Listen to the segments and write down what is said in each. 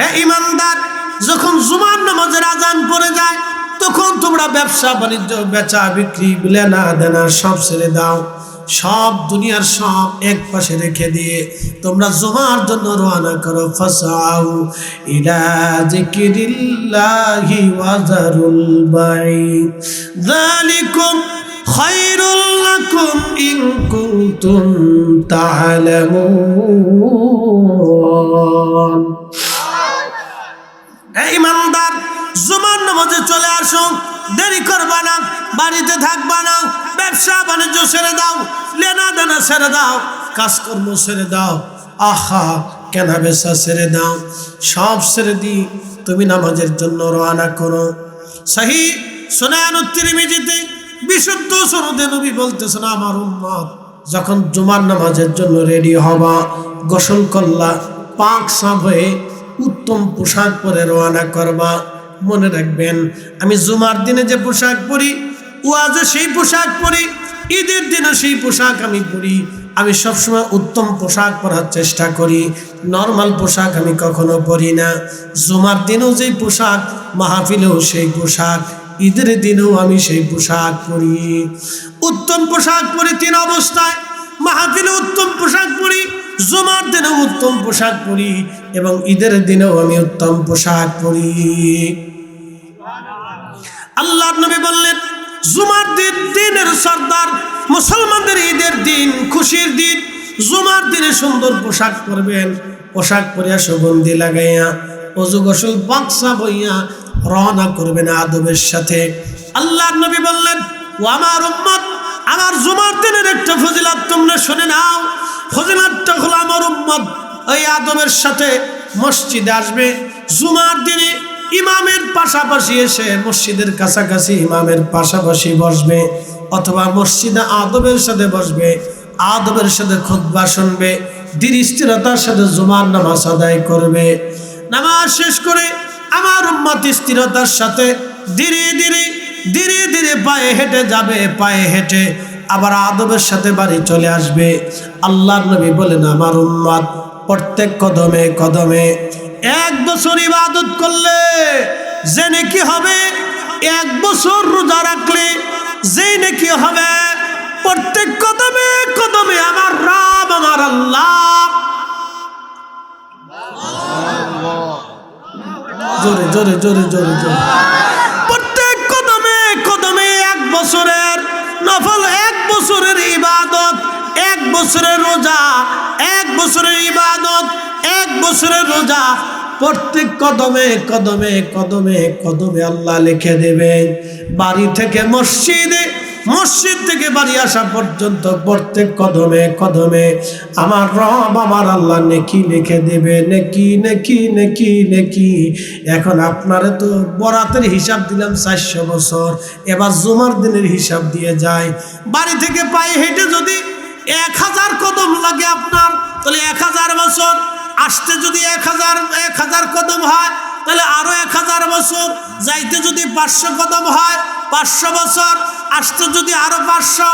হ্যাঁ ইমানদার, যখন জুমার নামাজের আজান পড়ে যায়, তখন তোমরা ব্যবসা বাণিজ্য, বেচা বিক্রি, লেনা দেনা সব ছেড়ে দাও। সব দুনিয়ার সব এক পাশে রেখে দিয়ে তোমরা জমার জন্য রওনা করো। ফাসাউ ইলা যিকরিল্লাহি ওয়াজারুল বাই যালিকুম খায়রুল লাকুম ইন কুনতুম তা'লামুন ইমানদার, জুমার নামাজে চলে আসো। দেরি করবা না, বাড়িতে থাকবা না, ব্যবসা বাণিজ্য ছেড়ে দাও, লেনা দেনা ছেড়ে দাও, কাজকর্ম ছেড়ে দাও, আহা, কেনা বেচা ছেড়ে দাও, সব ছেড়ে দি, তুমি নামাজের জন্য রওনা করো। সাহি সোনায়ন তিরিমিজিতে বিশুদ্ধ সনদে নবী বলতেছেন, আমার উম্মত, যখন জুমার নামাজের জন্য রেডি হবা, গোসল করলা, পাক সাফ হয়ে উত্তম পোশাক পরে রওনা করবা। মনে রাখবেন, আমি জুমার দিনে যে পোশাক পরি, ওয়াজে সেই পোশাক পরি, ঈদের দিনে সেই পোশাক আমি পরি। আমি সবসময় উত্তম পোশাক পরার চেষ্টা করি। নর্মাল পোশাক আমি কখনো পরি না। জুমার দিনেও যেই পোশাক, মাহফিলেও সেই পোশাক, ঈদের দিনেও আমি সেই পোশাক পরি। উত্তম পোশাক পরি তিন অবস্থায়, মাহফিলে উত্তম পোশাক পরি। জুমার দিনেও উত্তম পোশাক পরি এবং ঈদের দিনেও আমি উত্তম পোশাক পরি। আল্লাহ নবী বললেন, জুমার দিন দিনের সর্দার, মুসলমানদের ঈদের দিন খুশির দিন। জুমার দিনে সুন্দর পোশাক পরবেন, পোশাক পরিয়া সুগন্ধি লাগাইয়া, অজু গোসল বাক্সা বইয়া রওনা করবেন আদবের সাথে। আল্লাহ নবী বললেন, ও আমার উম্মত, আমার জুমার দিনের একটা ফজিলাত তোমরা শুনে নাও। ফজিলাতটা উম্মত ওই আদবের সাথে মসজিদে আসবে। জুমার দিনে ইমামের পাশাপাশি এসে মসজিদের কাছাকাছি ইমামের পাশাপাশি বসবে, অথবা মসজিদে আদবের সাথে বসবে, আদবের সাথে খুদ্া শুনবে স্থিরতার সাথে জুমার নামাজ আদায় করবে। নামাজ শেষ করে আমার উম্মত স্থিরতার সাথে ধীরে ধীরে ধীরে ধীরে পায়ে হেঁটে যাবে, পায়ে হেঁটে আবার আদবের সাথে বাড়ি চলে আসবে। আল্লাহ নবী বলেন, আমার উম্মত প্রত্যেক কদমে কদমে এক বছর ইবাদত করলে যে নাকি হবে? এক বছর রোজা রাখলে যে নাকি হবে? প্রত্যেক কদমে কদমে আমার রাম আমার আল্লাহ। জোরে জোরে জোরে জোরে জোরে। প্রত্যেক কদমে কদমে এক বছরের নফল এক বছরের ইবাদত, এক বছরের রোজা, এক বছরের ইবাদত, এক বছরের রোজা। প্রত্যেক কদমে কদমে কদমে কদমে আল্লাহ লিখে দেবে বাড়ি থেকে মসজিদে মসজিদ থেকে বাড়ি আসা পর্যন্ত প্রত্যেক কদমে কদমে আমার রব আমার আল্লাহ নেকি লিখে দেবে, নেকি নেকি নেকি নেকি। এখন আপনারা তো বরাতের হিসাব দিলাম চারশো বছর, এবার জুমার দিনের হিসাব দিয়ে যায়। বাড়ি থেকে পায়ে হেঁটে যদি এক হাজার কদম লাগে আপনার, তাহলে এক হাজার বছর। আসতে যদি এক হাজার এক হাজার কদম হয়, তাহলে আরও এক হাজার বছর। যাইতে যদি পাঁচশো কদম হয় পাঁচশো বছর, আসতে যদি আরও পাঁচশো,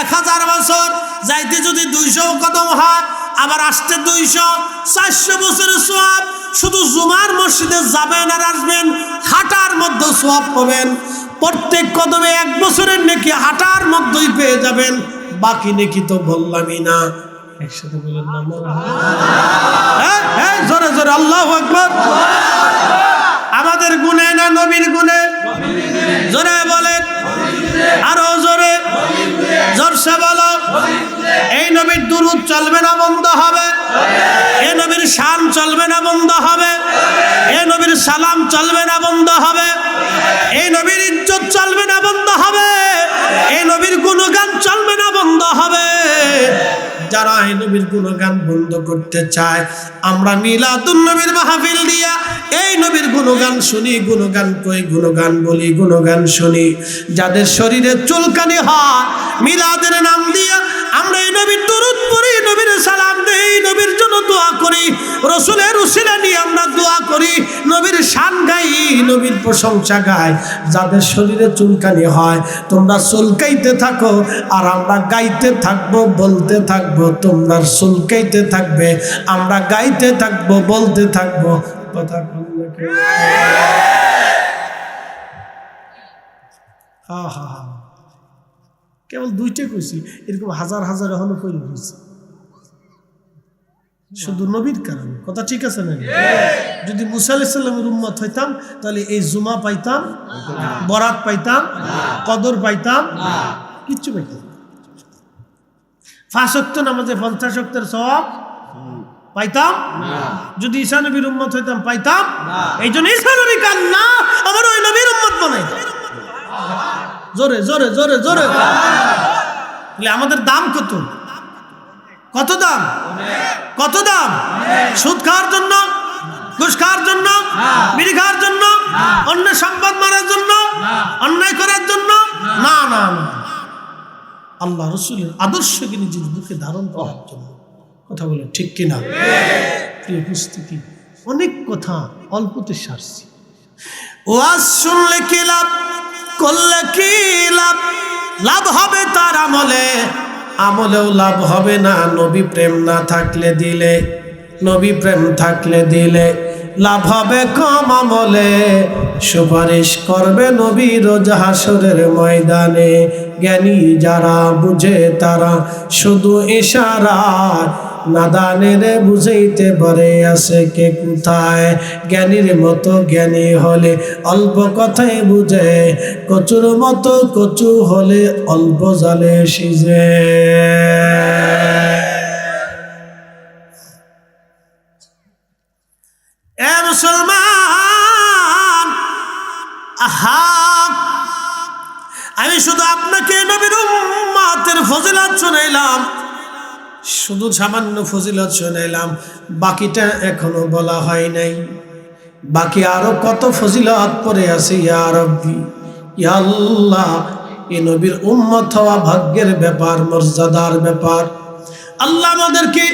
এক হাজার বছর, যাইতে যদি দুইশো কদম হয়, আবার আসতে দুইশো, চারশো বছরের সোয়াব, শুধু জুমার মসজিদে যাবেন আর আসবেন, হাঁটার মধ্যে সোয়াব পাবেন। প্রত্যেক কদমে এক বছরের নাকি হাঁটার মধ্যেই পেয়ে যাবেন, বাকি নাকি তো বললামই না। একসাথে বলেন হ্যাঁ হ্যাঁ জোরে জোরে, আল্লাহ আমাদের গুণে না নবীর গুণে? জোরে বলেন আরও জোরে। জোরসে বলো। এই নবীর দুরুদ চলবে না, বন্ধ হবে। এ নবীর শান চলবে না, বন্ধ হবে। এ নবীর সালাম চলবে না, বন্ধ হবে। এই নবীর ইজ্জত চলবে না, বন্ধ হবে। এই নবীর গুণগান চলবে না, বন্ধ হবে। যারা এই নবীর গুণগান বন্ধ করতে চায়, আমরা মিলাদুন নবীর মাহফিল দিয়া এই নবীর গুণগান শুনি, গুণগান কই, গুণগান বলি, গুণগান শুনি। যাদের শরীরে চুলকানি হয়, মিলাদের নাম দিয়া আমরা এই নবীর দরুদ পড়ি, নবীর সালাম দেই, নবীর দোয়া করি, রসুলের উসিলা নিয়ে আমরা দোয়া করি, নবীর শান গাই, নবীর প্রশংসা গাই। যাদের শরীরে চুলকানি হয়, তোমরা চুলকাইতে থাকো, আর আমরা গাইতে থাকব, বলতে থাকব, তোমরা চুলকাইতে থাকবে, আমরা গাইতে থাকব, বলতে থাকব। কথা হা হা হা। কেবল দুইটা কইছি, এরকম হাজার হাজার এখনও কইলে কইছি শুধু নবীর কারণে। কথা ঠিক আছে না? যদি মুসা আলাইসাল্লামের উম্মত হইতাম তাহলে এই জুমা পাইতাম বরাত পাইতাম কদর পাইতাম কিচ্ছু পাইতাম ফাঁসক্ত নামাজে পঞ্চাশ অক্টের সব পাইতাম? যদি ঈশা নবীর উম্মত হইতাম পাইতাম? এই জন্য ঈশা নবী কান না? আমার ওই নবীর উম্মত বানাইতাম জোরে জোরে জোরে জোরে। আমাদের দাম কত? কত দাম? কত দাম? সুদ খাওয়ার জন্য? ঘুষ খাওয়ার জন্য? বিড়ি খাওয়ার জন্য? অন্য সম্পদ মারার জন্য? অন্যায় করার জন্য? না না আল্লাহ রসুলের আদর্শকে নিজের বুকে ধারণ করার জন্য। কথা বলে ঠিক কিনা প্রিয় উপস্থিতি, অনেক কথা অল্পতে সারছি। ওয়াজ শুনলে কি লাভ? করলে কি লাভ? লাভ হবে তার আমলে। আমলেও লাভ হবে না। নবী প্রেম না থাকলে দিলে, নবী প্রেম থাকলে দিলে লাভ হবে কম আমলে। সুপারিশ করবে নবী রোজা হাসরের ময়দানে। জ্ঞানী যারা বুঝে তারা শুধু ইশারা। নাদানের বুঝাইতে পারে, আছে কে কোথায়? জ্ঞানীর মতো জ্ঞানী হলে অল্প কথাই বুঝে। কচুর মতো কচু হলে অল্প জালে সিজে। এ মুসলমান! আমি শুধু আপনাকে নবীর উম্মাতের ফজিলত শুনাইলাম। শুধু সামান্য ফজিলত শুনাইলাম। বাকিটা এখনও বলা হয় নাই। বাকি আরও কত ফজিলত পরে আছে, ইয়া রব্বি। ইয়া আল্লাহ এই নবীর উম্মত হওয়া ভাগ্যের ব্যাপার, মর্যাদার ব্যাপার। আল্লাহ আমাদেরকে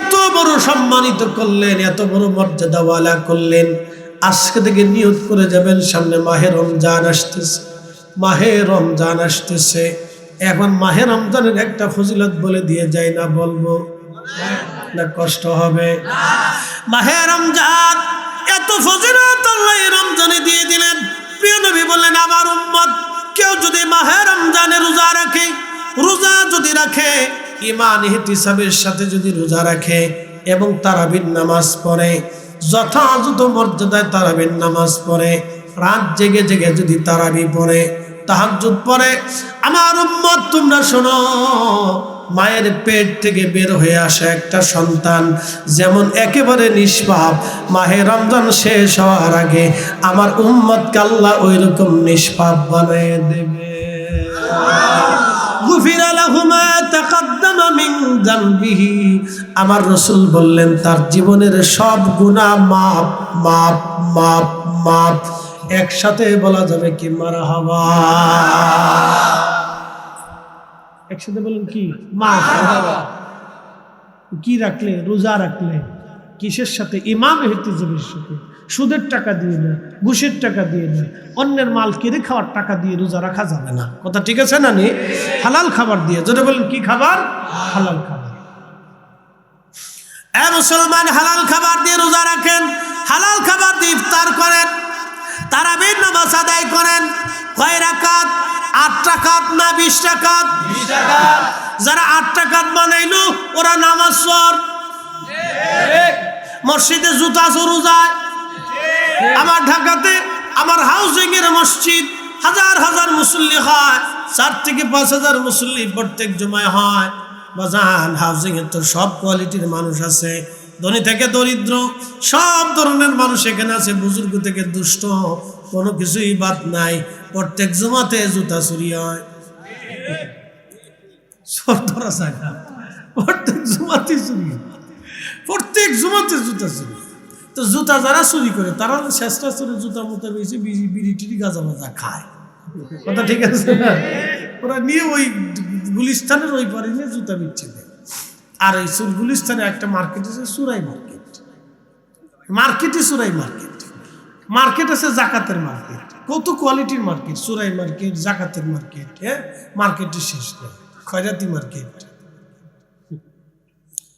এত বড় সম্মানিত করলেন, এত বড় মর্যাদাওয়ালা করলেন। আজকে থেকে নিয়ত করে যাবেন, সামনে মাহে রমজান আসতেছে। মাহে রমজান আসতেছে। এখন মাহে রমজানের একটা ফজিলত বলে দিয়ে যায় না বলব। না কষ্ট হবে। মাহে রমজান, এত ফজিলত আল্লাহ রমজানে দিয়ে দিলেন। প্রিয় নবী বললেন, আমার উম্মত, কেউ যদি মাহে রমজানে রোজা রাখে, রোজা যদি রাখে ইমান হিসাবের সাথে যদি রোজা রাখে এবং তারাবির নামাজ পড়ে, যথাযথ মর্যাদায় তারাবির নামাজ পড়ে, রাত জেগে জেগে যদি তারাবি পড়ে তাহাজ্জুদ পড়ে আমার উম্মত, তোমরা শোনো, মায়ের পেট থেকে বের হয়ে আসা একটা সন্তান যেমন একেবারে নিষ্পাপ। মাহে রমজান শেষ হওয়ার আগে আমার উম্মত কাল্লা ওই রকম নিষ্পাপ বানিয়ে দেবে। আমার রসুল বললেন, তার জীবনের সব গুনাহ মাপ মাপ মাপ মাপ একসাথে বলা যাবে কি মারা হবা? একসাথে বলেন কি? মাপ কি রাখলে? রোজা রাখলে? কিসের সাথে? ইমাম হেতিজের সাথে। সুদের টাকা দিয়ে না ঘুষের টাকা দিয়ে না অন্যের মাল কিনে খাওয়ার টাকা দিয়ে রোজা রাখা যাবে না। কথা ঠিক আছে না নি হালাল খাবার দিয়ে। যদি বলেন কি খাবার? হালাল খাবার। এ মুসলমান হালাল খাবার দিয়ে রোজা রাখেন হালাল খাবার দিয়ে ইফতার করেন। তারাবির নামাজ আদায় করেন। কয় রাকাত? আট টাকাত না বিশ টাকাত যারা আট টাকাত বানাইলো ওরা নামাজ পড়। মসজিদে জুতা চরু যায়। আমার ঢাকাতে আমার হাউজিং এর মসজিদ হাজার হাজার মুসল্লি হয়। চার থেকে পাঁচ হাজার মুসল্লি প্রত্যেক জমায় হয়। বাজান হাউজিং এর তো সব কোয়ালিটির মানুষ আছে। ধনী থেকে দরিদ্র, সব ধরনের মানুষ এখানে আছে, বুজুর্গ থেকে দুষ্ট, কোনো কিছুই বাদ নাই। প্রত্যেক জমাতে জুতা চুরি হয়। প্রত্যেক জুমাতে চুরি জুতা চুরি তো জুতা যারা চুরি করে, তারা বেশি বিড়ি গাঁজা খায়। কথা ঠিক আছে ওরা নিয়ে ওই গুলিস্তানের ওই পারে নিয়ে জুতা বিচ্ছে আর এই গুলিস্তানে একটা মার্কেট আছে, সুরাই মার্কেট মার্কেটই সুরাই মার্কেট মার্কেট আছে জাকাতের মার্কেট কত কোয়ালিটির মার্কেট সুরাই মার্কেট জাকাতের মার্কেট হ্যাঁ? মার্কেটের শেষ নেই। খয়রাতি মার্কেট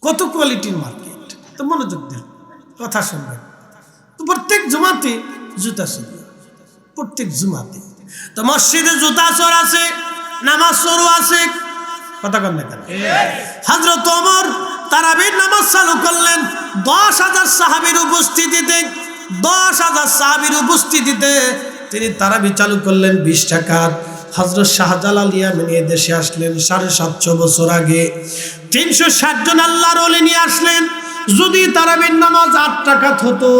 কত কোয়ালিটির মার্কেট তো মনোযোগ দেন, কথা শুনবেন। তো প্রত্যেক জুমাতে জুতা চোর প্রত্যেক জুমাতে। তো মসজিদে জুতা চোর আছে, নামাজ চোরও আছে কথা কন না হজরত ওমর তারাবির নামাজ চালু করলেন। দশ হাজার সাহাবির উপস্থিতিতে, দশ হাজার সাহাবির উপস্থিতিতে তিনি তারাবি চালু করলেন বিশ টাকার হজরত শাহজালাল ইয়ামিনী দেশে আসলেন সাড়ে সাতশো বছর আগে। তিনশো ষাট জন আল্লাহর নিয়ে আসলেন। যদি তারাবির নামাজ আট টাকা হতো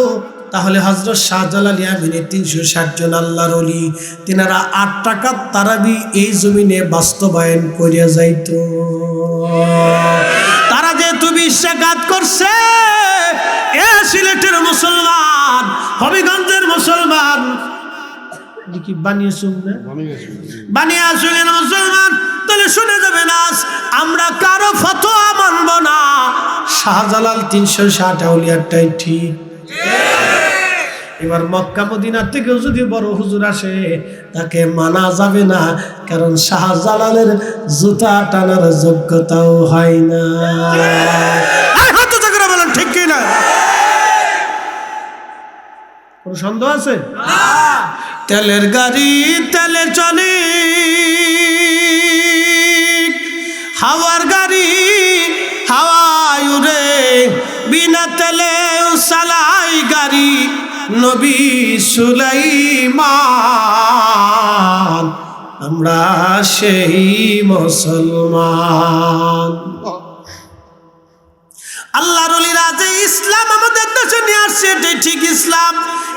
তাহলে হজরত শাহজালাল ইয়ামিনী তিনশো ষাট জন আল্লাহর অলি তিনারা আট টাকার তারাবি এই জমিনে বাস্তবায়ন করিয়া যাইত। তারা যেহেতু বিশ্বাঘাত করছে এ সিলেটের মুসলমান হবিগঞ্জের মুসলমান। কি বানিয়ে মুসলমান তাহলে শুনে আমরা কারও ফতোয়া মানব না। শাহজালাল তিনশো ষাট আউলিয়ারটাই ঠিক। এবার মক্কা মদিনার থেকেও যদি বড় হুজুর আসে তাকে মানা যাবে না কারণ শাহজালালের জুতা টানার যোগ্যতাও হয় না। ঠিক কি না? কোনো সন্দেহ আছে? তেলের গাড়ি তেলে চলে হাওয়ার গাড়ি হাওয়ায় উড়ে বিনা তেলে চালাই গাড়ি। নবী সুলাইমান, আমরা সেই মুসলমান। আল্লাহ রলিরা যে ইসলাম আমাদের দেশে নিয়ে আসছে এটাই ঠিক ইসলাম।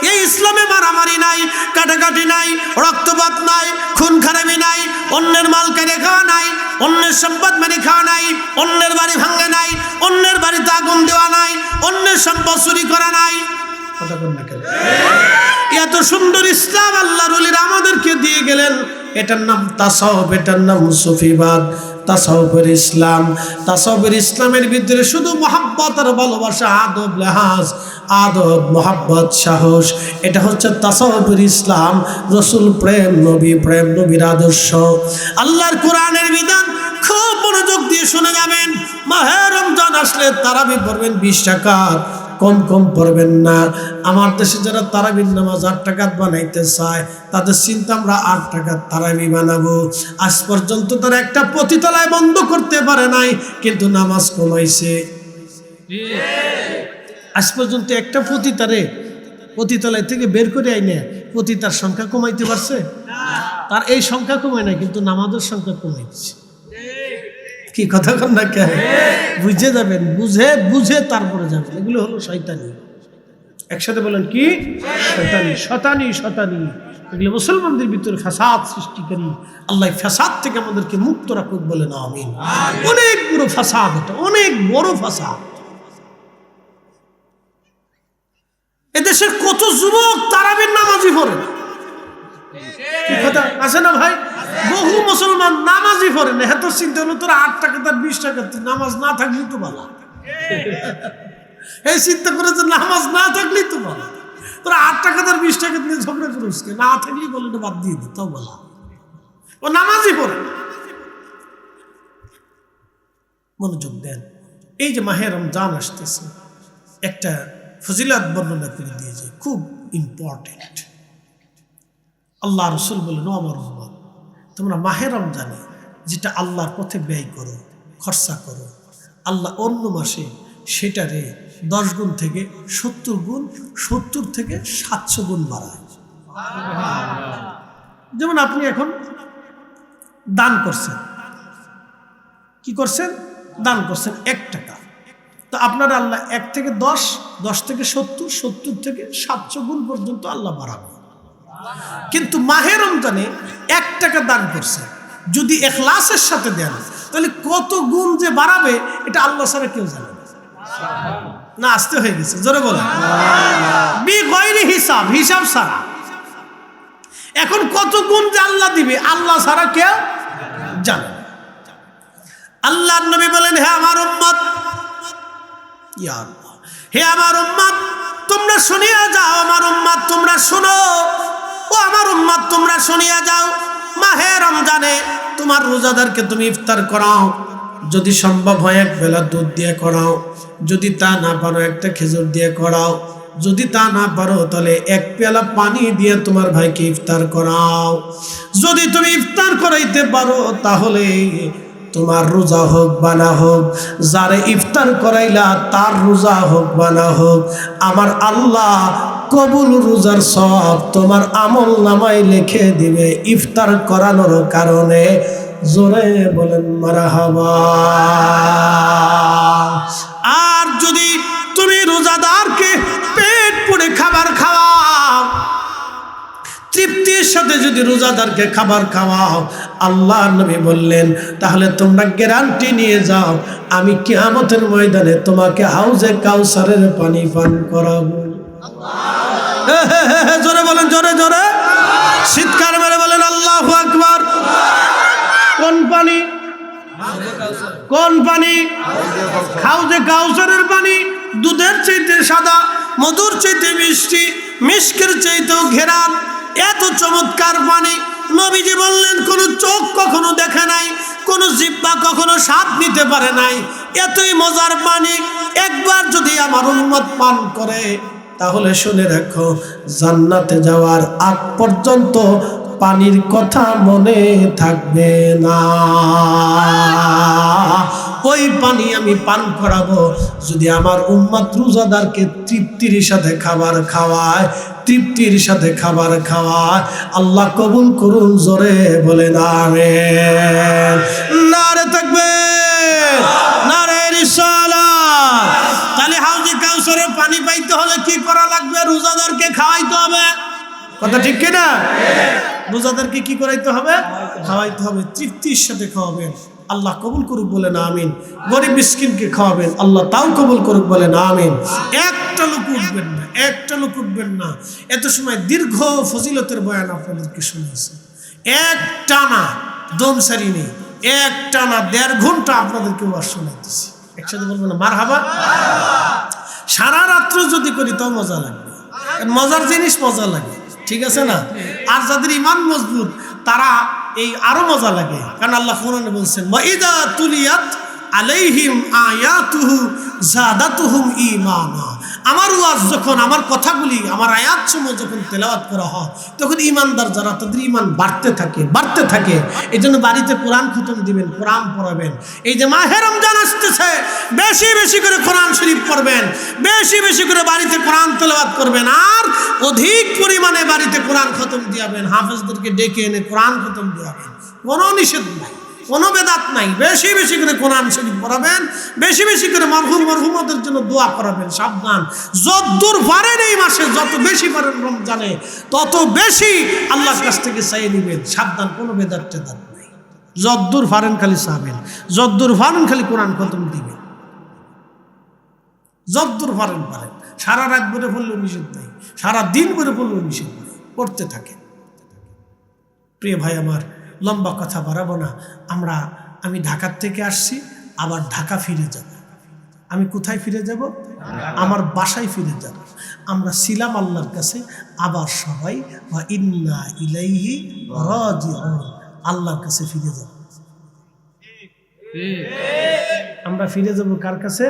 এই ইসলামে মারামারি নাই, কাটাকাটি নাই, রক্তপাত নাই খুন খারাপি নাই, অন্যের মাল কেড়ে খাওয়া নাই, অন্যের সম্পদ মেরে খাওয়া নাই, অন্যের বাড়ি ভাঙে নাই, অন্যের বাড়িতে আগুন দেওয়া নাই, অন্যের সম্পদ চুরি করা নাই এত সুন্দর ইসলাম আল্লাহ রলিরা আমাদেরকে দিয়ে গেলেন। এটার নাম তাসাউফ, এটার নাম সুফিবাদ তাসাউফের ইসলাম, তাসাউফের ইসলামের ভিতরে শুধু মোহাব্বত আর ভালোবাসা, আদব, লেহাজ, আদব, মোহাব্বত, সাহস, এটা হচ্ছে তাসাউফের ইসলাম। রসুল প্রেম, নবী প্রেম, নবীর আদর্শ। আল্লাহর কোরআনের বিধান খুব মনোযোগ দিয়ে শুনে যাবেন। মাহে রমজান আসলে তারাবি পড়বেন বিশ টাকা কম কম পড়বেন না। আমার দেশে যারা তারাবির নামাজ আট টাকাত বানাইতে চায়, তাদের চিন্তা আমরা আট টাকার তারাবি বানাবো। আজ পর্যন্ত তারা একটা পতিতলায় বন্ধ করতে পারে নাই, কিন্তু নামাজ কমাইছে। আজ পর্যন্ত একটা পতিতারে পতিতলায় থেকে বের করে আইনে, পতিতার সংখ্যা কমাইতে পারছে? তার এই সংখ্যা কমায় না কিন্তু নামাজের সংখ্যা কমাইছে। কি কথা কন না কে বুঝে যাবেন, বুঝে বুঝে তারপরে যাবেন। এগুলো হলো শয়তানি। একসাথে বলেন কি? শয়তানি, শতানি শতানি। এগুলো মুসলমানদের ভিতরে ফ্যাসাদ সৃষ্টিকারী আল্লাহ ফ্যাসাদ থেকে আমাদেরকে মুক্ত রাখুক বলে না আমিন। অনেক বড় ফ্যাসাদ এটা, অনেক বড় ফ্যাসাদ। এদেশের কত যুবক তারাবির নামাজি পড়ে না? আছে না ভাই? বহু মুসলমান নামাজই পড়ে না। এত চিন্তা হলো আট টাকা তার বিশ টাকা নামাজ না তো ভালো। এই চিন্তা করে যে নামাজ না তো ভালো। আট টাকা তার বিশ টাকা ঝগড়া না বলে বাদ দিয়ে দিত ও নামাজই পড়ে মনোযোগ দেন। এই যে মাহে রমজান আসতেছে, একটা ফজিলাত বর্ণনা করে দিয়েছে খুব ইম্পর্টেন্ট আল্লাহ রসুল বললেন ও আমার উম্মত তোমরা মাহে রমজানে যেটা আল্লাহর পথে ব্যয় করো খরচা করো আল্লাহ অন্য মাসে সেটারে দশ গুণ থেকে সত্তর গুণ সত্তর থেকে সাতশো গুণ বাড়ায়। যেমন আপনি এখন দান করছেন। কি করছেন? দান করছেন এক টাকা। তো আপনার আল্লাহ এক থেকে দশ দশ থেকে সত্তর সত্তর থেকে সাতশো গুণ পর্যন্ত আল্লাহ বাড়াবে। কিন্তু মাহে রমজানে এক টাকা দান করছে। যদি এখলাসের সাথে দেন, তাহলে কত গুণ যে বাড়াবে, এটা আল্লাহ ছাড়া কেউ জানে না। আসতে হয়ে গেছে, জোরে বলে হিসাব হিসাব ছাড়া। এখন কত গুণ যে আল্লাহ দিবে, আল্লাহ ছাড়া কেউ জানে আল্লাহ নবী বলেন, হে আমার উম্মত হে আমার উম্মত, তোমরা শুনিয়া যাও, আমার উম্মত, তোমরা শুনো। ও আমার উম্মত, তোমরা শুনিয়া যাও, মাহে রমজানে তোমার রোজাদারকে তুমি ইফতার করাও। যদি সম্ভব হয় এক বেলা দুধ দিয়ে করাও, যদি তা না পারো একটা খেজুর দিয়ে করাও, যদি তা না পারো তাহলে এক পেলা পানি দিয়ে তোমার ভাইকে ইফতার করাও। যদি তুমি ইফতার করাইতে পারো তাহলে তোমার রোজা হোক বা না হোক, যারে ইফতার করাইলা তার রোজা হোক বা না হোক, আমার আল্লাহ কবুল রোজার সব তোমার আমল নামাই লিখে দিবে ইফতার করানোর কারণে। জোরে বলেন মারা হবা আর যদি তুমি রোজাদারকে পেট পুড়ে খাবার খাওয়াও, তৃপ্তির সাথে যদি রোজাদারকে খাবার খাওয়াও, আল্লাহ নবী বললেন, তাহলে তোমরা গ্যারান্টি নিয়ে যাও, আমি কিয়ামতের ময়দানে তোমাকে হাউজে কাউসারের পানি পান করাবো। জোরে বলেন, জোরে জোরে। শীতকার মেরে বলেন, আল্লাহ আকবার। কোন পানি? কোন পানি? খাউজে কাউসারের পানি। দুধের চাইতে সাদা, মধুর চাইতে মিষ্টি মিষ্কের চাইতেও ঘেরান এত চমৎকার পানি। নবীজি বললেন, কোন চোখ কখনো দেখে নাই, কোন জিব্বা কখনো স্বাদ নিতে পারে নাই। এতই মজার পানি। একবার যদি আমার উন্মত পান করে তাহলে শুনে রাখো, জান্নাতে যাওয়ার আগ পর্যন্ত পানির কথা মনে থাকবে না। ওই পানি আমি পান করাবো, যদি আমার উম্মাত রোজাদারকে তৃপ্তির সাথে খাবার খাওয়ায়, তৃপ্তির সাথে খাবার খাওয়ায়, আল্লাহ কবুল করুন, জোরে বলে না নারে থাকবে রিসালাত। তাহলে হাউজি পানি পাইতে হলে কি করা লাগবে? রোজাদারকে খাওয়াইতে হবে। কথা ঠিক কিনা? রোজাদারকে কি করাইতে হবে? খাওয়াইতে হবে, তৃপ্তির সাথে খাওয়াবেন। আল্লাহ কবুল করুক বলে না আমিন। গরিব মিসকিনকে খাওয়াবেন, আল্লাহ তাও কবুল করুক বলে না আমিন। একটা লোক উঠবেন না, একটা লোক উঠবেন না। এত সময় দীর্ঘ ফজিলতের বয়ান আপনাদেরকে শুনেছি এক টানা দম সারি নেই। এক টানা দেড় ঘণ্টা আপনাদেরকে ওয়াজ শোনাইতেছি একসাথে বলব না মার হাবা যদি করি তাও মজা লাগবে। মজার জিনিস মজা লাগে, ঠিক আছে না? আর যাদের ইমান মজবুত, তারা এই আরও মজা লাগে। কারণ আল্লাহ কোরআনে বলছেন ওয়াইদা তুলিয়াত আলাইহিম আয়াতুহু জাদাতুহুম ঈমানা। আমার ওয়াজ যখন, আমার কথাগুলি, আমার আয়াত সময় যখন তেলাওয়াত করা হয়, তখন ইমানদার যারা, তাদের ইমান বাড়তে থাকে বাড়তে থাকে। এই জন্য বাড়িতে কোরআন খতম দিবেন, কোরআন পড়াবেন। এই যে মাহে রমজান আসতেছে, বেশি বেশি করে কোরআন শরীফ পড়বেন, বেশি বেশি করে বাড়িতে কোরআন তেলাওয়াত করবেন, আর অধিক পরিমাণে বাড়িতে কোরআন খতম দিয়াবেন, হাফেজদেরকে ডেকে এনে কোরআন খতম দিয়াবেন। কোনো নিষেধ নাই। কোনো বেদাত নাই। বেশি বেশি করে কোরআন শরীফ পড়াবেন, বেশি বেশি করে মরহুম মরহুমদের জন্য দোয়া করাবেন সাবধান। যদ্দূর পারেন এই মাসে, যত বেশি পারেন রমজানে, তত বেশি আল্লাহর কাছ থেকে চাইয়ে নেবেন। সাবধান, কোনো বেদাত টেদাত নাই। যদ্দূর ফারেন খালি চাবেন, যদ্দূর ফারেন খালি কোরআন খতম দিবেন। যদ্দূর ফারেন পারেন। সারা রাত ভরে পড়লেও নিষেধ নাই, সারা দিন ভরে পড়লেও নিষেধ নাই। পড়তে থাকে প্রিয় ভাই আমার লম্বা কথা বাড়াবো না। আমরা, আমি ঢাকার থেকে আসছি, আবার ঢাকা ফিরে যাব। আমি কোথায় ফিরে যাব? আমার বাসায় ফিরে যাব। আমরা ছিলাম আল্লাহর কাছে, আবার সবাই বা ইন্না ইলাইহি আল্লাহর কাছে ফিরে যাব। আমরা ফিরে যাব কার কাছে?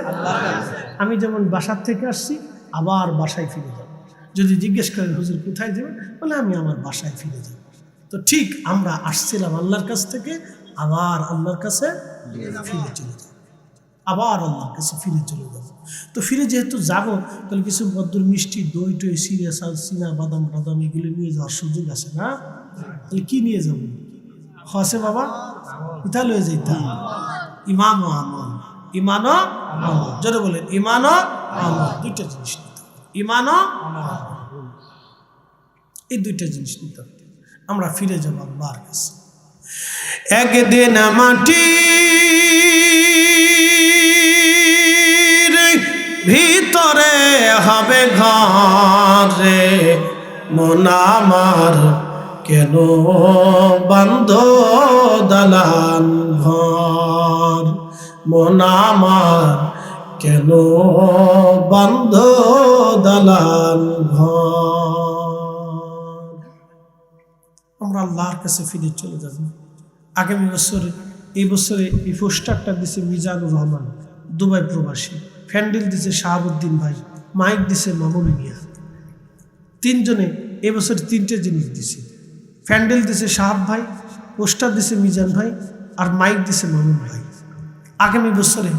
আমি যেমন বাসার থেকে আসছি, আবার বাসায় ফিরে যাব। যদি জিজ্ঞেস করেন, হুজুর, কোথায় যাবেন? বলে, আমি আমার বাসায় ফিরে যাব। তো ঠিক আমরা আসছিলাম আল্লাহর কাছ থেকে, আবার আল্লাহর কাছে ফিরে চলে যাব। আবার আল্লাহর কাছে ফিরে চলে যাব। তো ফিরে যেহেতু যাব, তাহলে কিছু বদ্দুর মিষ্টি, দই টই সিরিয়া সাল, সিনা, বাদাম বাদাম এগুলো নিয়ে যাওয়ার সুযোগ আছে না? তাহলে কি নিয়ে যাব? হসে বাবা? কোথা লয়ে যাইতাম? ইমাম ও আমল। ইমান ও আমল। জোরে বলেন ইমান ও আমল। দুইটা জিনিস নিতে হবে। ইমান ও আমল। এই দুইটা জিনিস নিতে হবে। আমরা ফিরে যাব আল্লাহর কাছে। একদিন মাটি ভিতরে হবে ঘরে মন আমার কেন বন্ধ দালান ঘর? মন আমার কেন বন্ধ দালান ঘর? আল্লাহর কাছে ফিরে চলে যাব। আগামী বছরে, এই বছরে এই পোস্টারটা দিছে মিজানুর রহমান, দুবাই প্রবাসী। ফ্যান্ডেল দিছে শাহাবুদ্দিন ভাই, মাইক দিছে মামুন মিয়া। তিনজনে এবছর তিনটে জিনিস দিছে। প্যান্ডেল দিছে সাহাব ভাই, পোস্টার দিছে মিজান ভাই, আর মাইক দিছে মামুন ভাই। আগামী বছরে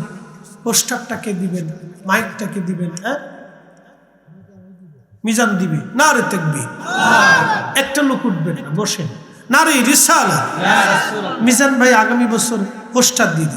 পোস্টারটাকে দিবেন, মাইকটাকে দিবেন হ্যাঁ? মিজান দিবে না রে তেকবি একটা লোক উঠবে না বসে না। রে রিসাল। মিজান ভাই আগামী বছর পোস্টার দিয়ে দিবে।